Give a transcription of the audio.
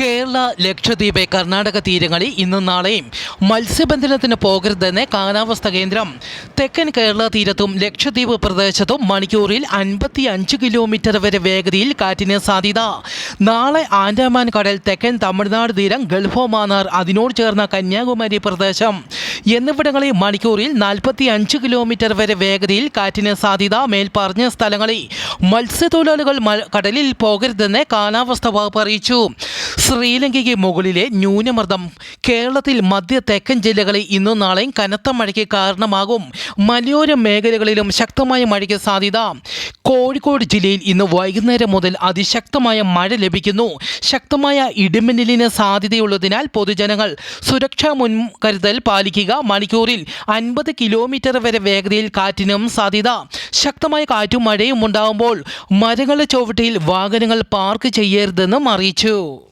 കേരള ലക്ഷദ്വീപ് കർണാടക തീരങ്ങളിൽ ഇന്നും നാളെയും മത്സ്യബന്ധനത്തിന് പോകരുതെന്ന് കാലാവസ്ഥാ കേന്ദ്രം. തെക്കൻ കേരള തീരത്തും ലക്ഷദ്വീപ് പ്രദേശത്തും മണിക്കൂറിൽ അൻപത്തി അഞ്ച് കിലോമീറ്റർ വരെ വേഗതയിൽ കാറ്റിന് സാധ്യത. നാളെ ആൻഡമാൻ കടൽ തെക്കൻ തമിഴ്നാട് തീരം ഗൾഫ് മാന്നാർ അതിനോട് ചേർന്ന കന്യാകുമാരി പ്രദേശം. എന്നിവിടങ്ങളിൽ മണിക്കൂറിൽ നാൽപ്പത്തി അഞ്ച് കിലോമീറ്റർ വരെ വേഗതയിൽ കാറ്റിന് സാധ്യത മേൽപ്പറഞ്ഞ സ്ഥലങ്ങളിൽ മത്സ്യത്തൊഴിലാളികൾ കടലിൽ പോകരുതെന്ന് കാലാവസ്ഥാ വകുപ്പ് അറിയിച്ചു. ശ്രീലങ്കയ്ക്ക് മുകളിലെ ന്യൂനമർദ്ദം കേരളത്തിൽ മധ്യ തെക്കൻ ജില്ലകളിൽ ഇന്നും നാളെയും കനത്ത മഴയ്ക്ക് കാരണമാകും. മലയോര മേഖലകളിലും ശക്തമായ മഴയ്ക്ക് സാധ്യത. കോഴിക്കോട് ജില്ലയിൽ ഇന്ന് വൈകുന്നേരം മുതൽ അതിശക്തമായ മഴ ലഭിക്കുന്നു. ശക്തമായ ഇടിമിന്നലിന് സാധ്യതയുള്ളതിനാൽ പൊതുജനങ്ങൾ സുരക്ഷാ മുൻകരുതൽ പാലിക്കുക. മണിക്കൂറിൽ അൻപത് കിലോമീറ്റർ വരെ വേഗതയിൽ കാറ്റിനും സാധ്യത. ശക്തമായ കാറ്റും മഴയും ഉണ്ടാകുമ്പോൾ മരങ്ങളുടെ ചുവട്ടിൽ വാഹനങ്ങൾ പാർക്ക് ചെയ്യരുതെന്നും അറിയിച്ചു.